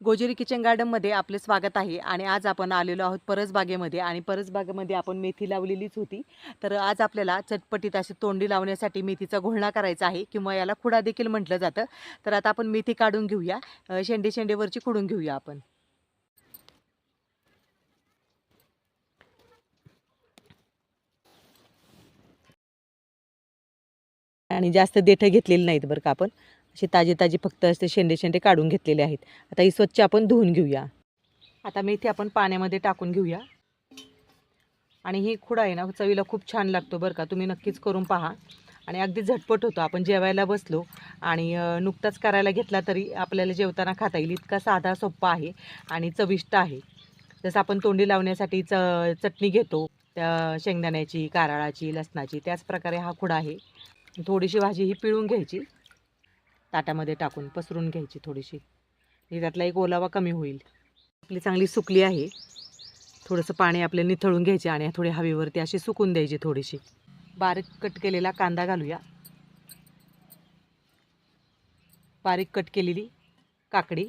गोजेरी kitchen गार्डनमध्ये आपले स्वागत आहे आणि आज आपण आलेलो आहोत परसबागेमध्ये आणि परसबागेमध्ये आपण मेथी लावलेलीच होती. तर आज आपल्याला चटपटीत अशी तोंडी लावण्यासाठी मेथीचा घोळणा करायचा आहे किंवा याला खुडा देखील म्हटलं जातं. तर आता आपण मेथी काढून घेऊया. शेंडे शेंडेवरची खुडून घेऊया आपण. आणि जास्त देठं घेतलेली नाहीत बरं का आपण. अशी ताजी ताजी फक्त असे शेंडे शेंडे काढून घेतलेले आहेत. आता ही स्वच्छ आपण धुवून घेऊया. आता मेथी आपण पाण्यामध्ये टाकून घेऊया. आणि ही खुडा आहे ना चवीला खूप छान लागतो बरं का. तुम्ही नक्कीच करून पहा. आणि अगदी झटपट होतो. आपण जेवायला बसलो आणि नुकताच करायला घेतला तरी आपल्याला जेवताना खाता येईल. इतका साधा सोप्पा आहे आणि चविष्ट आहे. जसं आपण तोंडी लावण्यासाठी च चटणी घेतो त्या शेंगदाण्याची कारळाची लसणाची त्याच प्रकारे हा खुडा आहे. थोडीशी भाजी ही पिळून घ्यायची. ताटामध्ये टाकून पसरून घ्यायची थोडीशी. म्हणजे त्यातला एक ओलावा कमी होईल. आपली चांगली सुकली आहे. थोडंसं पाणी आपल्याला निथळून घ्यायचे आणि थोडी हवेवरती अशी सुकून द्यायची थोडीशी. बारीक कट केलेला कांदा घालूया. बारीक कट केलेली काकडी.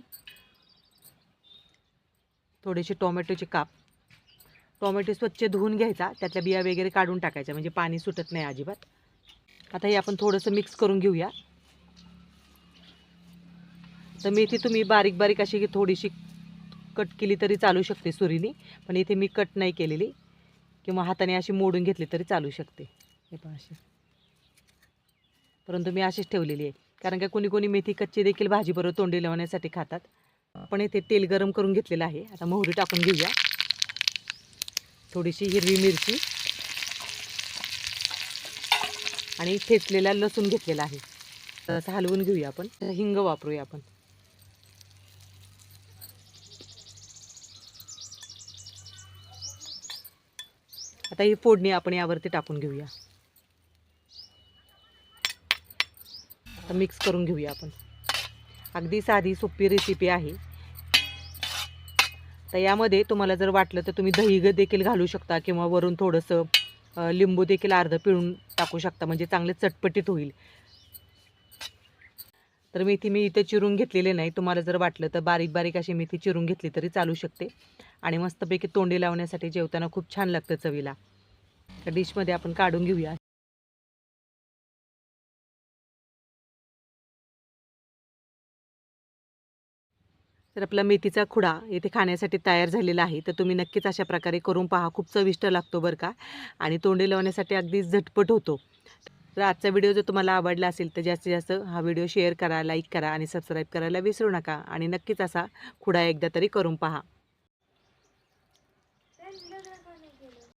थोडेसे टोमॅटोचे काप. टोमॅटो स्वच्छ धुवून घ्यायचा. त्यातल्या बिया वगैरे काढून टाकायच्या. म्हणजे पाणी सुटत नाही अजिबात. आता हे आपण थोडंसं मिक्स करून घेऊया. तर मेथी तुम्ही बारीक बारीक अशी थोडीशी कट केली तरी चालू शकते सुरीने. पण इथे मी कट नाही केलेली. किंवा हाताने अशी मोडून घेतली तरी चालू शकते. हे पण अशी. परंतु मी अशीच ठेवलेली आहे. कारण का कोणी कोणी मेथी कच्ची देखील भाजीबरोबर तोंडी लावण्यासाठी खातात. पण इथे तेल गरम करून घेतलेलं आहे. आता मोहरी टाकून घेऊया. थोडीशी हिरवी मिरची. आणि ठेचलेला लसूण घेतलेला आहे. तर असं हलवून घेऊया आपण. हिंग वापरूया आपण. आता ही फोडणी आपण यावरती टाकून घेऊया. आता मिक्स करून घेऊया आपण. अगदी साधी सोपी रेसिपी आहे. तर यामध्ये तुम्हाला जर वाटलं तर तुम्ही दही देखील घालू शकता किंवा वरून थोडंसं लिंबू देखील अर्धं पिळून टाकू शकता म्हणजे चांगले चटपटीत होईल. तर मेथी मी इथे चिरून घेतलेली नाही. तुम्हाला जर वाटलं तर बारीक बारीक अशी मेथी चिरून घेतली तरी चालू शकते. आणि मस्तपैकी तोंडी लावण्यासाठी जेवताना खूप छान लागतं चवीला. त्या डिशमध्ये आपण काढून घेऊया. तर आपला मेथीचा खुडा येथे खाण्यासाठी तयार झालेला आहे. तर तुम्ही नक्कीच अशा प्रकारे करून पहा. खूप चविष्ट लागतो बरं का. आणि तोंडी लावण्यासाठी अगदी झटपट होतो. तर आजचा व्हिडिओ जर तुम्हाला आवडला असेल तर जास्तीत जास्त हा व्हिडिओ शेअर करा लाईक करा आणि सबस्क्राईब करायला विसरू नका. आणि नक्कीच असा खुडा एकदा तरी करून पहा.